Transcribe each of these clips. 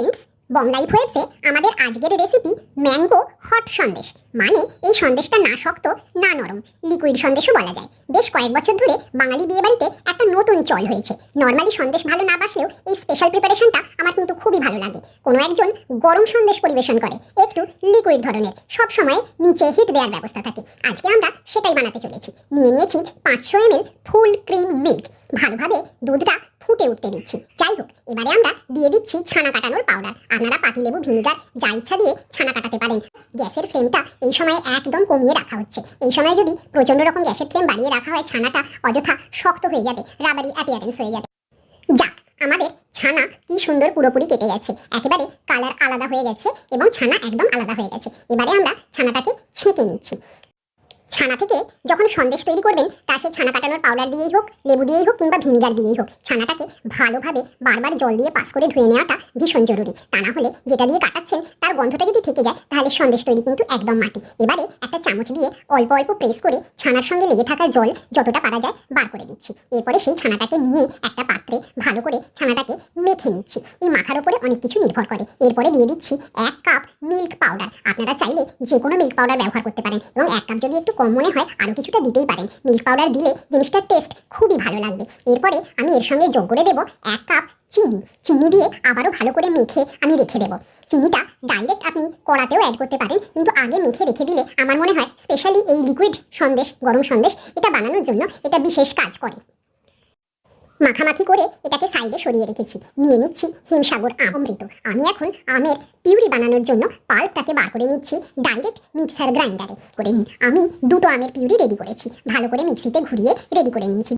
Friends বং life ওয়েবসে আমাদের আজকের recipe mango hot Sandesh. মানে এই সন্দেশটা না শক্ত, না নরম। লিকুইড সন্দেশও বলা যায়। বেশ কয়েক বছর ধরে বাঙালি বিয়েবাড়িতে একটা নতুন চল হয়েছে। নর্মালি সন্দেশ ভালো না বাসলেও এই স্পেশাল প্রিপারেশনটা আমার কিন্তু খুবই ভালো লাগে। কোনো একজন গরম সন্দেশ পরিবেশন করে, একটু লিকুইড ধরনের। সব সময় নিচে হিট দেওয়ার ব্যবস্থা থাকে। আজকে আমরা সেটাই বানাতে চলেছি। নিয়ে নিয়েছি পাঁচশো এমএল ফুল ক্রিম মিল্ক ভালোভাবে দুধটা ফুটে উঠতে দিচ্ছি। যাই হোক, এবারে আমরা দিয়ে দিচ্ছি ছানা কাটানোর পাউডার আপনারা পাতিলেবু ভিনিগার, যা ইচ্ছা দিয়ে ছানা কাটাতে পারেন। গ্যাসের ফ্লেমটা এই সময় একদম কমিয়ে রাখা হচ্ছে। এই সময় যদি প্রচণ্ড রকম গ্যাসের ফ্লেম বাড়িয়ে রাখা হয়, ছানাটা অযথা শক্ত হয়ে যাবে রাবারি অ্যাপিয়ারেন্স হয়ে যাবে। যাক, আমাদের ছানা কি সুন্দর পুরোপুরি কেটে গেছে। একেবারে কালার আলাদা হয়ে গেছে এবং ছানা একদম আলাদা হয়ে গেছে। এবারে আমরা ছানাটাকে ছেঁকে নিচ্ছি। ছানা থেকে যখন সন্দেশ তৈরি করবেন, তা সে ছানা কাটানোর পাউডার দিয়েই হোক, লেবু দিয়েই হোক কিংবা ভিনিগার দিয়েই হোক, ছানাটাকে ভালোভাবে বারবার জল দিয়ে পাস করে ধুয়ে নেওয়াটা ভীষণ জরুরি। তা না হলে যেটা দিয়ে কাটাচ্ছেন, তার গন্ধটা যদি থেকে যায়, তাহলে সন্দেশ তৈরি কিন্তু একদম মাটি। এবারে একটা চামচ দিয়ে অল্প অল্প প্রেস করে ছানার সঙ্গে লেগে থাকা জল যতটা পারা যায় বার করে দিচ্ছি। এরপরে সেই ছানাটাকে নিয়ে একটা পাত্রে ভালো করে ছানাটাকে মেখে নিচ্ছি। এই মাখার ওপরে অনেক কিছু নির্ভর করে। এরপরে দিয়ে দিচ্ছি এক কাপ মিল্ক পাউডার আপনারা চাইলে যে কোনো মিল্ক পাউডার ব্যবহার করতে পারেন এবং এক কাপ যদি একটু কম মনে হয় আরও কিছুটা দিতেই পারেন। মিল্ক পাউডার দিলে জিনিসটার টেস্ট খুবই ভালো লাগবে। এরপরে আমি এর সঙ্গে যোগ করে দেবো এক কাপ চিনি। চিনি দিয়ে আবারও ভালো করে মেখে আমি রেখে দেবো। চিনিটা ডাইরেক্ট আপনি কড়াতেও অ্যাড করতে পারেন, কিন্তু আগে মেখে রেখে দিলে আমার মনে হয় স্পেশালি এই লিকুইড সন্দেশ, গরম সন্দেশ এটা বানানোর জন্য এটা বিশেষ কাজ করে। মাখামাখি করে এটাকে সাইডে সরিয়ে রেখেছি। নিয়ে নিচ্ছি হিমসাগর আমৃত। আমি এখন আমের পিউরি বানানোর জন্য পাল্পটাকে বার করে নিচ্ছি ডাইরেক্ট মিক্সার গ্রাইন্ডারে। করে নিন, আমি দুটো আমের পিউরি রেডি করেছি। ভালো করে মিক্সিতে ঘুরিয়ে রেডি করে নিয়েছি।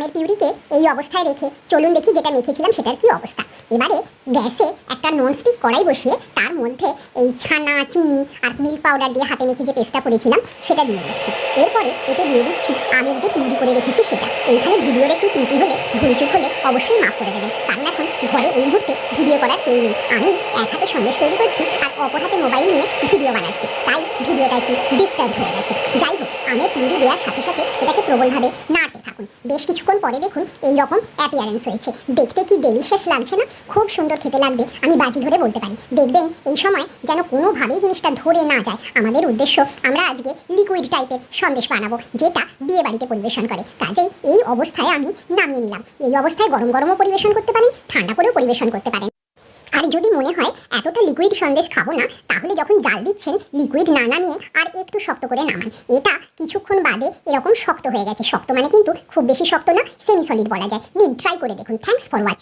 আমের পিউরিকে এই অবস্থায় রেখে চলুন দেখি যেটা মেখেছিলাম সেটার কি অবস্থা। এবারে গ্যাসে একটা ননস্টিক কড়াই বসিয়ে তার মধ্যে এই ছানা, চিনি আর মিল্ক পাউডার দিয়ে হাতে মেখে যে পেস্টটা করেছিলাম সেটা দিয়ে দিচ্ছি। এরপরে এতে দিয়ে দিচ্ছি আমের যে পিউরি করে রেখেছি সেটা। এইখানে ভিডিওর একটু ত্রুটি হলে, ভুলচুক হলে অবশ্যই মাফ করে দেবেন। কারণ এখন ঘরে এই মুহূর্তে ভিডিও করার কেউ নেই। আমি এক হাতে সন্দেশ তৈরি করছি আর অপর হাতে মোবাইল নিয়ে ভিডিও বানাচ্ছি। তাই ভিডিওটা একটু ডিস্টার্ব হয়ে গেছে। যাই হোক, আমের পিউরি দেওয়ার সাথে সাথে এটাকে প্রবলভাবে নাড়তে থাকুন বেশ কিছুক্ষণ পরে দেখুন এই রকম অ্যাপিয়ারেন্স হয়েছে। দেখতে কি ডেলিশিয়াস লাগছে না? খুব সুন্দর খেতে লাগবে, আমি বাজি ধরে বলতে পারি। দেখবেন এই সময় যেন কোনোভাবেই জিনিসটা ধরে না যায়। আমাদের উদ্দেশ্য, আমরা আজকে লিকুইড টাইপের সন্দেশ বানাবো, যেটা বিয়ে বাড়িতে পরিবেশন করে। কাজেই এই অবস্থায় আমি নামিয়ে নিলাম। এই অবস্থায় গরম গরমও পরিবেশন করতে পারেন, ঠান্ডা করেও পরিবেশন করতে পারেন। আর যদি মনে হয় এতটা লিকুইড সন্দেশ খাব না, তাহলে যখন জাল দিচ্ছেন লিকুইড না নামিয়ে আর একটু শক্ত করে নামান। এটা কিছুক্ষণ বাদে এরকম শক্ত হয়ে গেছে। শক্ত মানে কিন্তু খুব বেশি শক্ত না সেমি সলিড বলা যায়। নিন ট্রাই করে দেখুন। Thanks for watching